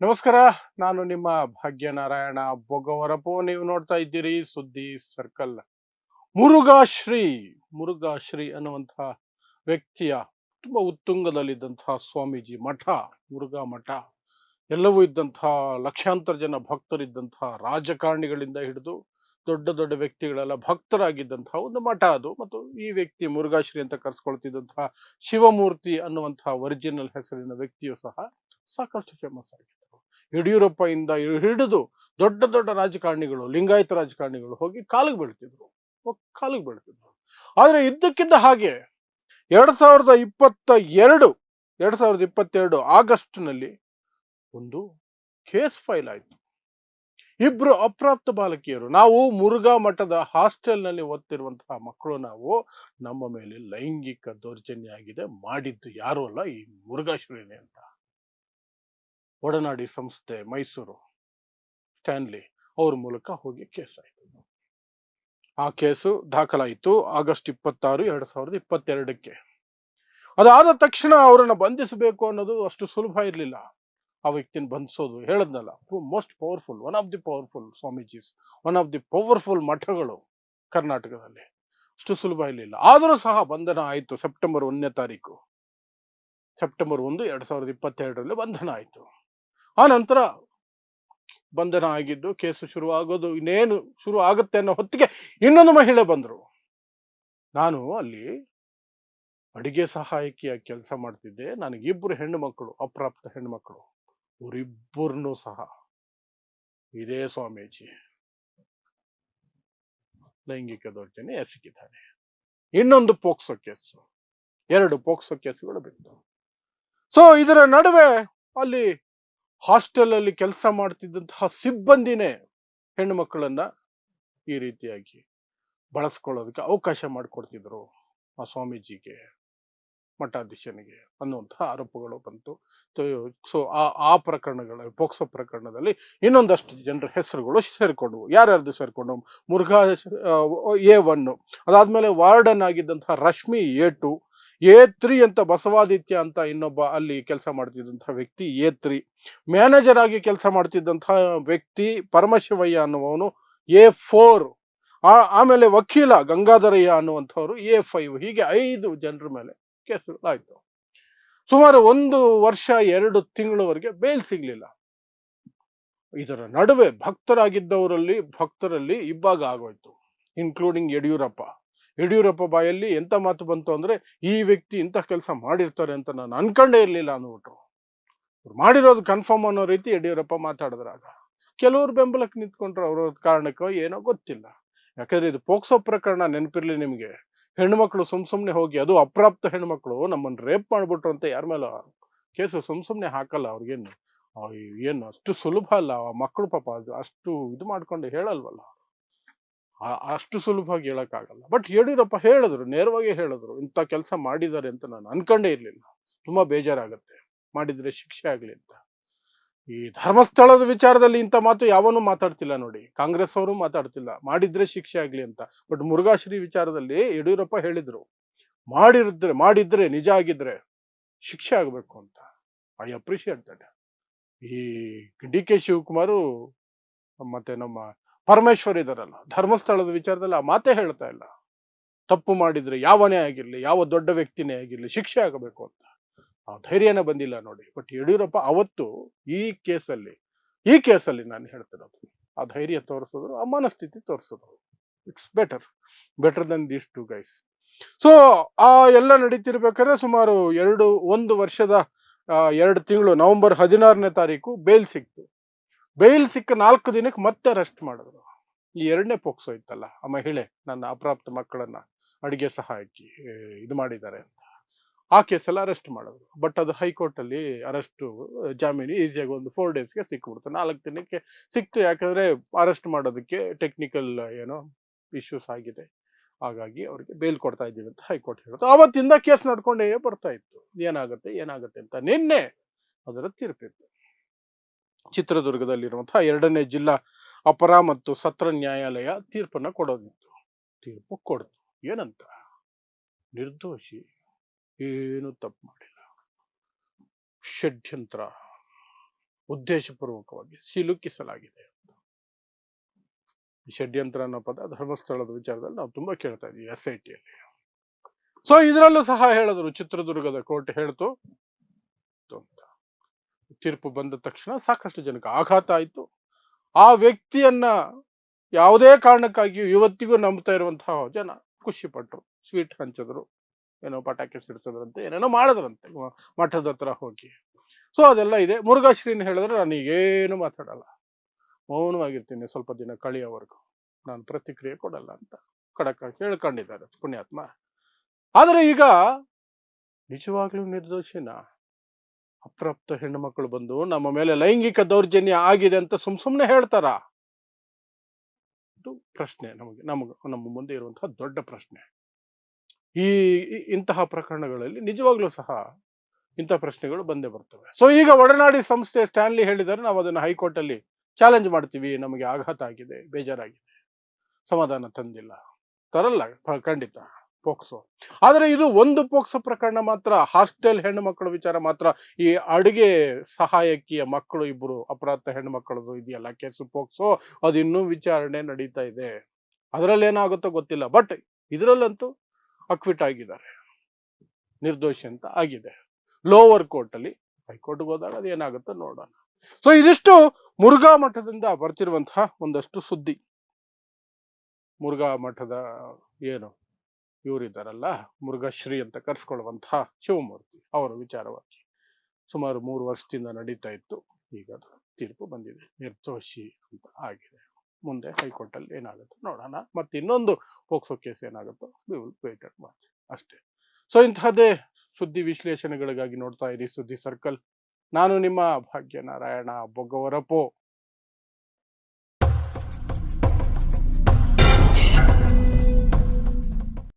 ನಮಸ್ಕಾರ, ನಾನು ನಿಮ್ಮ ಭಾಗ್ಯನಾರಾಯಣ ಬೊಗವರಪು ನೀವು ನೋಡ್ತಾ ಇದ್ದೀರಿ ಸುದ್ದಿ ಸರ್ಕಲ್. ಮುರುಘಾಶ್ರೀ ಮುರುಘಾಶ್ರೀ ಅನ್ನುವಂತಹ ವ್ಯಕ್ತಿಯ ತುಂಬಾ ಉತ್ತುಂಗದಲ್ಲಿದ್ದಂತಹ ಸ್ವಾಮೀಜಿ ಮಠ, ಮುರುಘಾ ಮಠ. ಎಲ್ಲವೂ ಇದ್ದಂತಹ ಲಕ್ಷಾಂತರ ಜನ ಭಕ್ತರಿದ್ದಂತಹ ರಾಜಕಾರಣಿಗಳಿಂದ ಹಿಡಿದು ದೊಡ್ಡ ದೊಡ್ಡ ವ್ಯಕ್ತಿಗಳೆಲ್ಲ ಭಕ್ತರಾಗಿದ್ದಂತಹ ಒಂದು ಮಠ ಅದು. ಮತ್ತು ಈ ವ್ಯಕ್ತಿ ಮುರುಘಾಶ್ರೀ ಅಂತ ಕರೆಸ್ಕೊಳ್ತಿದ್ದಂತಹ ಶಿವಮೂರ್ತಿ ಅನ್ನುವಂತಹ ಒರಿಜಿನಲ್ ಹೆಸರಿನ ವ್ಯಕ್ತಿಯು ಸಹ ಸಾಕಷ್ಟು ಫೇಮಸ್ ಆಗಿದ್ದರು ಯಡಿಯೂರಪ್ಪ ಇಂದ ಹಿಡಿದು ದೊಡ್ಡ ದೊಡ್ಡ ರಾಜಕಾರಣಿಗಳು, ಲಿಂಗಾಯತ ರಾಜಕಾರಣಿಗಳು ಹೋಗಿ ಕಾಲಿಗೆ ಬೀಳ್ತಿದ್ರು. ಕಾಲಿಗೆ ಬೀಳ್ತಿದ್ರು. ಆದ್ರೆ ಇದ್ದಕ್ಕಿದ್ದ ಹಾಗೆ ಎರಡ್ ಸಾವಿರದ ಇಪ್ಪತ್ತ ಎರಡು, ಎರಡ್ ಸಾವಿರದ ಇಪ್ಪತ್ತೆರಡು ಆಗಸ್ಟ್ನಲ್ಲಿ ಒಂದು ಕೇಸ್ ಫೈಲ್ ಆಯ್ತು. ಇಬ್ರು ಅಪ್ರಾಪ್ತ ಬಾಲಕಿಯರು, ನಾವು ಮುರುಘಾ ಮಠದ ಹಾಸ್ಟೆಲ್ನಲ್ಲಿ ಓದ್ತಿರುವಂತಹ ಮಕ್ಕಳು ನಾವು, ನಮ್ಮ ಮೇಲೆ ಲೈಂಗಿಕ ದೌರ್ಜನ್ಯ ಆಗಿದೆ, ಮಾಡಿದ್ದು ಯಾರು ಅಲ್ಲ ಈ ಮುರುಘಾಶ್ರೇಣಿ ಅಂತ. ಒಡನಾಡಿ ಸಂಸ್ಥೆ ಮೈಸೂರು, ಸ್ಟ್ಯಾನ್ಲಿ ಅವ್ರ ಮೂಲಕ ಹೋಗಿ ಕೇಸ್ ಆಯ್ತು. ಆ ಕೇಸು ದಾಖಲಾಯಿತು ಆಗಸ್ಟ್ ಇಪ್ಪತ್ತಾರು, ಎರಡ್ ಸಾವಿರದ ಇಪ್ಪತ್ತೆರಡಕ್ಕೆ. ಅದಾದ ತಕ್ಷಣ ಅವರನ್ನು ಬಂಧಿಸಬೇಕು ಅನ್ನೋದು ಅಷ್ಟು ಸುಲಭ ಇರಲಿಲ್ಲ. ಆ ವ್ಯಕ್ತಿನ ಬಂಧಿಸೋದು ಹೇಳದ್ನಲ್ಲ most powerful one of the powerful swamijis one of the powerful ಮಠಗಳು ಕರ್ನಾಟಕದಲ್ಲಿ. ಅಷ್ಟು ಸುಲಭ ಇರಲಿಲ್ಲ. ಆದರೂ ಸಹ ಬಂಧನ ಆಯಿತು ಸೆಪ್ಟೆಂಬರ್ ಒಂದನೇ ತಾರೀಕು. ಸೆಪ್ಟೆಂಬರ್ ಒಂದು, ಎರಡ್ ಸಾವಿರದ ಇಪ್ಪತ್ತೆರಡರಲ್ಲಿ ಬಂಧನ ಆಯಿತು. ಆ ನಂತರ ಬಂಧನ ಆಗಿದ್ದು ಕೇಸು ಶುರು ಆಗೋದು ಇನ್ನೇನು ಶುರು ಆಗುತ್ತೆ ಅನ್ನೋ ಹೊತ್ತಿಗೆ ಇನ್ನೊಂದು ಮಹಿಳೆ ಬಂದರು. ನಾನು ಅಲ್ಲಿ ಅಡಿಗೆ ಸಹಾಯಕಿಯಾಗಿ ಕೆಲಸ ಮಾಡ್ತಿದ್ದೆ. ನನಗೆ ಇಬ್ಬರು ಹೆಣ್ಣು ಮಕ್ಕಳು, ಅಪ್ರಾಪ್ತ ಹೆಣ್ಣು ಮಕ್ಕಳು ಅವರಿಬ್ಬರನ್ನು ಸಹ. ಇದೇ ಸ್ವಾಮೀಜಿ. ಲೈಂಗಿಕ ದೌರ್ಜನ್ಯ ಎಸಗಿದ್ದಾನೆ ಇನ್ನೊಂದು ಪೋಕ್ಸೋ ಕೇಸು. ಎರಡು ಪೋಕ್ಸೋ ಕೇಸುಗಳು ಬಿತ್ತು ಸೊ ಇದರ ನಡುವೆ ಅಲ್ಲಿ ಹಾಸ್ಟೆಲ್ ಅಲ್ಲಿ ಕೆಲಸ ಮಾಡ್ತಿದ್ದಂತಹ ಸಿಬ್ಬಂದಿನೇ ಹೆಣ್ಣು ಮಕ್ಕಳನ್ನು ಈ ರೀತಿಯಾಗಿ ಬಳಸ್ಕೊಳ್ಳೋದಕ್ಕೆ ಅವಕಾಶ ಮಾಡಿಕೊಡ್ತಿದ್ರು ಆ ಸ್ವಾಮೀಜಿಗೆ, ಮಠಾಧೀಶನಿಗೆ ಅನ್ನುವಂತಹ ಆರೋಪಗಳು ಬಂತು. ಸೊ ಆ ಆ ಪ್ರಕರಣಗಳ, ಪೋಕ್ಸೋ ಪ್ರಕರಣದಲ್ಲಿ ಇನ್ನೊಂದಷ್ಟು ಜನರ ಹೆಸರುಗಳು ಸೇರಿಕೊಂಡವು ಯಾರ್ಯಾರ್ದು ಸೇರಿಕೊಂಡು, ಮುರುಘಾ ಎ ಒನ್ನು, ಅದಾದಮೇಲೆ warden ಆಗಿದ್ದಂತಹ Rashmi A two A three ಅಂತ ಬಸವಾದಿತ್ಯ ಅಂತ ಇನ್ನೊಬ್ಬ ಅಲ್ಲಿ ಕೆಲಸ ಮಾಡ್ತಿದ್ದಂಥ ವ್ಯಕ್ತಿ ಎ ತ್ರೀ ಮ್ಯಾನೇಜರ್ ಆಗಿ ಕೆಲಸ ಮಾಡ್ತಿದ್ದಂಥ ವ್ಯಕ್ತಿ ಪರಮಶಿವಯ್ಯ ಅನ್ನುವವನು ಎ ಫೋರ್. ಆಮೇಲೆ ವಕೀಲ ಗಂಗಾಧರಯ್ಯ ಅನ್ನುವಂಥವ್ರು ಎ ಫೈವ್. ಹೀಗೆ ಐದು ಜನರ ಮೇಲೆ ಕೇಸುಗಳಾಯ್ತು. ಸುಮಾರು ಒಂದು ವರ್ಷ, ಎರಡು ತಿಂಗಳವರೆಗೆ ಬೇಲ್ ಸಿಗ್ಲಿಲ್ಲ. ಇದರ ನಡುವೆ ಭಕ್ತರಾಗಿದ್ದವರಲ್ಲಿ, ಭಕ್ತರಲ್ಲಿ ಇಬ್ಬಾಗ ಆಗೋಯ್ತು ಇನ್ಕ್ಲೂಡಿಂಗ್ ಯಡಿಯೂರಪ್ಪ. ಯಡಿಯೂರಪ್ಪ ಬಾಯಲ್ಲಿ ಎಂತ ಮಾತು ಬಂತು ಅಂದ್ರೆ ಈ ವ್ಯಕ್ತಿ ಇಂಥ ಕೆಲಸ ಮಾಡಿರ್ತಾರೆ ಅಂತ ನಾನು ಅನ್ಕೊಂಡೇ ಇರಲಿಲ್ಲ ಅಂದ್ಬಿಟ್ರು. ಅವ್ರು ಮಾಡಿರೋದು ಕನ್ಫರ್ಮ್ ಅನ್ನೋ ರೀತಿ ಯಡಿಯೂರಪ್ಪ ಮಾತಾಡಿದ್ರಾಗ ಕೆಲವರು ಬೆಂಬಲಕ್ಕೆ ನಿಂತ್ಕೊಂಡ್ರು ಅವ್ರ ಕಾರಣಕ್ಕೋ ಏನೋ ಗೊತ್ತಿಲ್ಲ. ಯಾಕಂದ್ರೆ ಇದು ಪೋಕ್ಸೋ ಪ್ರಕರಣ ನೆನಪಿರ್ಲಿ ನಿಮಗೆ. ಹೆಣ್ಮಕ್ಳು ಸುಮ್ ಸುಮ್ಮನೆ ಹೋಗಿ ಅದು ಅಪ್ರಾಪ್ತ ಹೆಣ್ಮಕ್ಳು ನಮ್ಮನ್ನು ರೇಪ್ ಮಾಡ್ಬಿಟ್ರು ಅಂತ ಯಾರ ಮೇಲೆ ಕೇಸು ಸುಮ್ ಸುಮ್ಮನೆ ಹಾಕಲ್ಲ ಅವ್ರಿಗೇನು? ಏನು ಅಷ್ಟು ಸುಲಭ ಅಲ್ಲ ಮಕ್ಕಳು ಪಾಪ ಅಷ್ಟು ಇದು ಮಾಡ್ಕೊಂಡು ಹೇಳಲ್ವಲ್ಲ? ಅಷ್ಟು ಸುಲಭವಾಗಿ ಹೇಳೋಕ್ಕಾಗಲ್ಲ. ಬಟ್ ಯಡಿಯೂರಪ್ಪ ಹೇಳಿದ್ರು, ನೇರವಾಗಿ ಹೇಳಿದ್ರು, ಇಂಥ ಕೆಲಸ ಮಾಡಿದ್ದಾರೆ ಅಂತ ನಾನು ಅನ್ಕೊಂಡೇ ಇರಲಿಲ್ಲ. ತುಂಬ ಬೇಜಾರಾಗುತ್ತೆ. ಮಾಡಿದರೆ ಶಿಕ್ಷೆ ಆಗಲಿ ಅಂತ. ಈ ಧರ್ಮಸ್ಥಳದ ವಿಚಾರದಲ್ಲಿ ಇಂಥ ಮಾತು ಯಾವನು ಮಾತಾಡ್ತಿಲ್ಲ ನೋಡಿ. ಕಾಂಗ್ರೆಸ್ ಅವರು ಮಾತಾಡ್ತಿಲ್ಲ. ಮಾಡಿದ್ರೆ ಶಿಕ್ಷೆ ಆಗಲಿ ಅಂತ. ಬಟ್ ಮುರುಘಾಶ್ರೀ ವಿಚಾರದಲ್ಲಿ ಯಡಿಯೂರಪ್ಪ ಹೇಳಿದ್ರು, ಮಾಡಿರಿದ್ರೆ, ಮಾಡಿದ್ರೆ ನಿಜ ಆಗಿದ್ರೆ ಶಿಕ್ಷೆ ಆಗಬೇಕು ಅಂತ. ಐ ಅಪ್ರಿಷಿಯೇಟ್ ದಟ್ ಈ ಡಿ ಕೆ ಶಿವಕುಮಾರು, ಮತ್ತೆ ನಮ್ಮ ಪರಮೇಶ್ವರ್ ಇದಾರಲ್ಲ ಧರ್ಮಸ್ಥಳದ ವಿಚಾರದಲ್ಲಿ ಆ ಮಾತೇ ಹೇಳ್ತಾ ಇಲ್ಲ. ತಪ್ಪು ಮಾಡಿದ್ರೆ ಯಾವನೇ ಆಗಿರ್ಲಿ, ಯಾವ ದೊಡ್ಡ ವ್ಯಕ್ತಿನೇ ಆಗಿರ್ಲಿ, ಶಿಕ್ಷೆ ಆಗಬೇಕು ಅಂತ. ಆ ಧೈರ್ಯನೇ ಬಂದಿಲ್ಲ ನೋಡಿ. ಬಟ್ ಯಡಿಯೂರಪ್ಪ ಅವತ್ತು ಈ ಕೇಸಲ್ಲಿ ಈ ಕೇಸಲ್ಲಿ ನಾನು ಹೇಳ್ತಿರೋದು, ಆ ಧೈರ್ಯ ತೋರಿಸಿದ್ರು ಆ ಮನಸ್ಥಿತಿ ತೋರಿಸಿದ್ರು it's better better than these two guys so ಆ ಎಲ್ಲ ನಡೀತಿರ್ಬೇಕಾದ್ರೆ ಸುಮಾರು ಎರಡು, ಒಂದು ವರ್ಷದ ಎರಡು ತಿಂಗಳು, ನವೆಂಬರ್ ಹದಿನಾರನೇ ತಾರೀಕು ಬೇಲ್ ಸಿಕ್ತು. ಬೇಲ್ ಸಿಕ್ಕ ನಾಲ್ಕು ದಿನಕ್ಕೆ ಮತ್ತೆ ಅರೆಸ್ಟ್ ಮಾಡಿದ್ರು. ಈ ಎರಡನೇ ಪೋಕ್ಸೋ ಇತ್ತಲ್ಲ ಆ ಮಹಿಳೆ ನನ್ನ ಅಪ್ರಾಪ್ತ ಮಕ್ಕಳನ್ನ ಅಡಿಗೆ ಸಹ ಹಾಕಿ ಇದು ಮಾಡಿದ್ದಾರೆ ಅಂತ. ಆ ಕೇಸಲ್ಲಿ ಅರೆಸ್ಟ್ ಮಾಡಿದ್ರು. ಬಟ್ ಅದು ಹೈಕೋರ್ಟ್ ಅಲ್ಲಿ ಅರೆಸ್ಟ್ ಜಾಮೀನು ಈಸಿಯಾಗಿ ಒಂದು ಫೋರ್ ಡೇಸ್ಗೆ ಸಿಕ್ಬಿಡ್ತು. ನಾಲ್ಕು ದಿನಕ್ಕೆ ಸಿಕ್ತು, ಯಾಕಂದ್ರೆ ಅರೆಸ್ಟ್ ಮಾಡೋದಕ್ಕೆ ಟೆಕ್ನಿಕಲ್ ಏನೋ ಇಶ್ಯೂಸ್ ಆಗಿದೆ. ಹಾಗಾಗಿ ಅವರಿಗೆ ಬೇಲ್ ಕೊಡ್ತಾ ಇದ್ದೀವಿ ಅಂತ ಹೈಕೋರ್ಟ್ ಹೇಳುತ್ತೆ ಅವತ್ತಿಂದ ಕೇಸ್ ನಡ್ಕೊಂಡೇ ಬರ್ತಾ ಇತ್ತು. ಏನಾಗುತ್ತೆ ಏನಾಗುತ್ತೆ ಅಂತ ನಿನ್ನೆ ಅದರ ತೀರ್ಪಿತ್ತು. ಚಿತ್ರದುರ್ಗದಲ್ಲಿರುವಂತಹ ಎರಡನೇ ಜಿಲ್ಲಾ ಅಪರ ಮತ್ತು ಸತ್ರ ನ್ಯಾಯಾಲಯ ತೀರ್ಪನ್ನ ಕೊಡೋದಿತ್ತು. ತೀರ್ಪು ಕೊಡ್ತು. ಏನಂತ? ನಿರ್ದೋಷಿ ಏನು ತಪ್ಪು ಮಾಡಿಲ್ಲ. ಷಡ್ಯಂತ್ರ ಉದ್ದೇಶಪೂರ್ವಕವಾಗಿ ಸಿಲುಕಿಸಲಾಗಿದೆ ಷಡ್ಯಂತ್ರ ಅನ್ನೋ ಪದ ಧರ್ಮಸ್ಥಳದ ವಿಚಾರದಲ್ಲಿ ನಾವು ತುಂಬಾ ಕೇಳ್ತಾ ಇದ್ವಿ ಎಸ್ ಐ ಟಿಯಲ್ಲಿ ಸೊ ಇದರಲ್ಲೂ ಸಹ ಹೇಳಿದ್ರು ಚಿತ್ರದುರ್ಗದ ಕೋರ್ಟ್ ಹೇಳ್ತು ಅಂತ. ತೀರ್ಪು ಬಂದ ತಕ್ಷಣ ಸಾಕಷ್ಟು ಜನಕ್ಕೆ ಆಘಾತ ಆಯಿತು. ಆ ವ್ಯಕ್ತಿಯನ್ನ ಯಾವುದೇ ಕಾರಣಕ್ಕಾಗಿಯೂ ಇವತ್ತಿಗೂ ನಂಬ್ತಾ ಇರುವಂತಹ ಜನ ಖುಷಿ ಪಟ್ಟರು. ಸ್ವೀಟ್ ಹಂಚಿದ್ರು, ಏನೋ ಪಟಾಕಿ ಸಿಡಿಸಿದ್ರಂತೆ ಏನೇನೋ ಮಾಡಿದ್ರಂತೆ. ಮಠದ ಹತ್ರ ಹೋಗಿ. ಸೊ ಅದೆಲ್ಲ ಇದೆ. ಮುರುಘಾಶ್ರೀನ ಹೇಳಿದ್ರೆ ನಾನು ಏನು ಮಾತಾಡಲ್ಲ. ಮೌನವಾಗಿರ್ತೀನಿ ಸ್ವಲ್ಪ ದಿನ ಕಳಿಯೋವರೆಗೂ. ನಾನು ಪ್ರತಿಕ್ರಿಯೆ ಕೊಡಲ್ಲ ಅಂತ ಕಡಕ ಹೇಳ್ಕೊಂಡಿದ್ದಾರೆ ಪುಣ್ಯಾತ್ಮ. ಆದರೆ ಈಗ ನಿಜವಾಗ್ಲೂ ನಿರ್ದೋಷಿನ? ಅಪ್ರಾಪ್ತ ಹೆಣ್ಣು ಮಕ್ಕಳು ಬಂದು ನಮ್ಮ ಮೇಲೆ ಲೈಂಗಿಕ ದೌರ್ಜನ್ಯ ಆಗಿದೆ ಅಂತ ಸುಮ್ ಸುಮ್ಮನೆ ಹೇಳ್ತಾರ? ಪ್ರಶ್ನೆ ನಮಗೆ ನಮಗೆ, ನಮ್ಮ ಮುಂದೆ ಇರುವಂತಹ ದೊಡ್ಡ ಪ್ರಶ್ನೆ. ಈ, ಈ- ಇಂತಹ ಪ್ರಕರಣಗಳಲ್ಲಿ ನಿಜವಾಗ್ಲೂ ಸಹ ಇಂತಹ ಪ್ರಶ್ನೆಗಳು ಬಂದೇ ಬರ್ತವೆ. ಸೊ ಈಗ ಒಡನಾಡಿ ಸಂಸ್ಥೆ ಸ್ಟ್ಯಾನ್ಲಿ ಹೇಳಿದರೆ ನಾವು ಅದನ್ನು ಹೈಕೋರ್ಟ್ ಅಲ್ಲಿ ಚಾಲೆಂಜ್ ಮಾಡ್ತೀವಿ, ನಮಗೆ ಆಘಾತ ಆಗಿದೆ, ಬೇಜಾರಾಗಿದೆ, ಸಮಾಧಾನ ತಂದಿಲ್ಲ. ತರಲ್ಲ, ಖಂಡಿತ. ಪೋಕ್ಸೋ. ಆದರೆ ಇದು ಒಂದು ಪೋಕ್ಸೋ ಪ್ರಕರಣ ಮಾತ್ರ, ಹಾಸ್ಟೆಲ್ ಹೆಣ್ಣು ಮಕ್ಕಳ ವಿಚಾರ ಮಾತ್ರ, ಈ ಅಡುಗೆ ಸಹಾಯಕಿಯ ಮಕ್ಕಳು ಇಬ್ಬರು ಅಪರಾಧ ಹೆಣ್ಣು ಮಕ್ಕಳದು ಇದೆಯಲ್ಲ, ಕೇಸು ಪೋಕ್ಸೋ, ಅದು ಇನ್ನೂ ವಿಚಾರಣೆ ನಡೀತಾ ಇದೆ. ಅದರಲ್ಲಿ ಏನಾಗುತ್ತೋ ಗೊತ್ತಿಲ್ಲ, ಬಟ್ ಇದರಲ್ಲಂತೂ ಅಕ್ವಿಟ್ ಆಗಿದ್ದಾರೆ. ನಿರ್ದೋಷಿ ಅಂತ ಆಗಿದೆ. ಲೋವರ್ ಕೋರ್ಟ್ ಅಲ್ಲಿ ಹೈಕೋರ್ಟ್ಗೆ ಹೋದಾಗ ಅದು ಏನಾಗುತ್ತೋ ನೋಡೋಣ. ಸೊ ಇದಿಷ್ಟು ಮುರುಘಾ ಮಠದಿಂದ ಬರ್ತಿರುವಂತಹ ಒಂದಷ್ಟು ಸುದ್ದಿ. ಮುರುಘಾ ಮಠದ ಏನು? ಇವರಿದ್ದಾರಲ್ಲ, ಮುರುಘಶ್ರೀ ಅಂತ ಕರೆಸ್ಕೊಳ್ಳುವಂತಹ ಶಿವಮೂರ್ತಿ, ಅವರ ವಿಚಾರವಾಗಿ ಸುಮಾರು ಮೂರು ವರ್ಷದಿಂದ ನಡೀತಾ ಇತ್ತು. ಈಗ ಅದು ತೀರ್ಪು ಬಂದಿದೆ. ನಿರ್ದೋಷಿ ಅಂತ ಆಗಿದೆ. ಮುಂದೆ ಹೈಕೋರ್ಟಲ್ಲಿ ಏನಾಗುತ್ತೆ ನೋಡೋಣ. ಮತ್ತೆ ಇನ್ನೊಂದು ಪೋಕ್ಸೋ ಕೇಸ್ ಏನಾಗುತ್ತೋ ವಿ ವಿಲ್ ವೇಟೆಡ್ ಮಾಡಿ ಅಷ್ಟೇ. ಸೊ ಇಂತಹದ್ದೇ ಸುದ್ದಿ ವಿಶ್ಲೇಷಣೆಗಳಿಗಾಗಿ ನೋಡ್ತಾ ಇರಿ ಸುದ್ದಿ ಸರ್ಕಲ್ ನಾನು ನಿಮ್ಮ ಭಾಗ್ಯನಾರಾಯಣ ಬೊಗ್ಗವರಪೋ.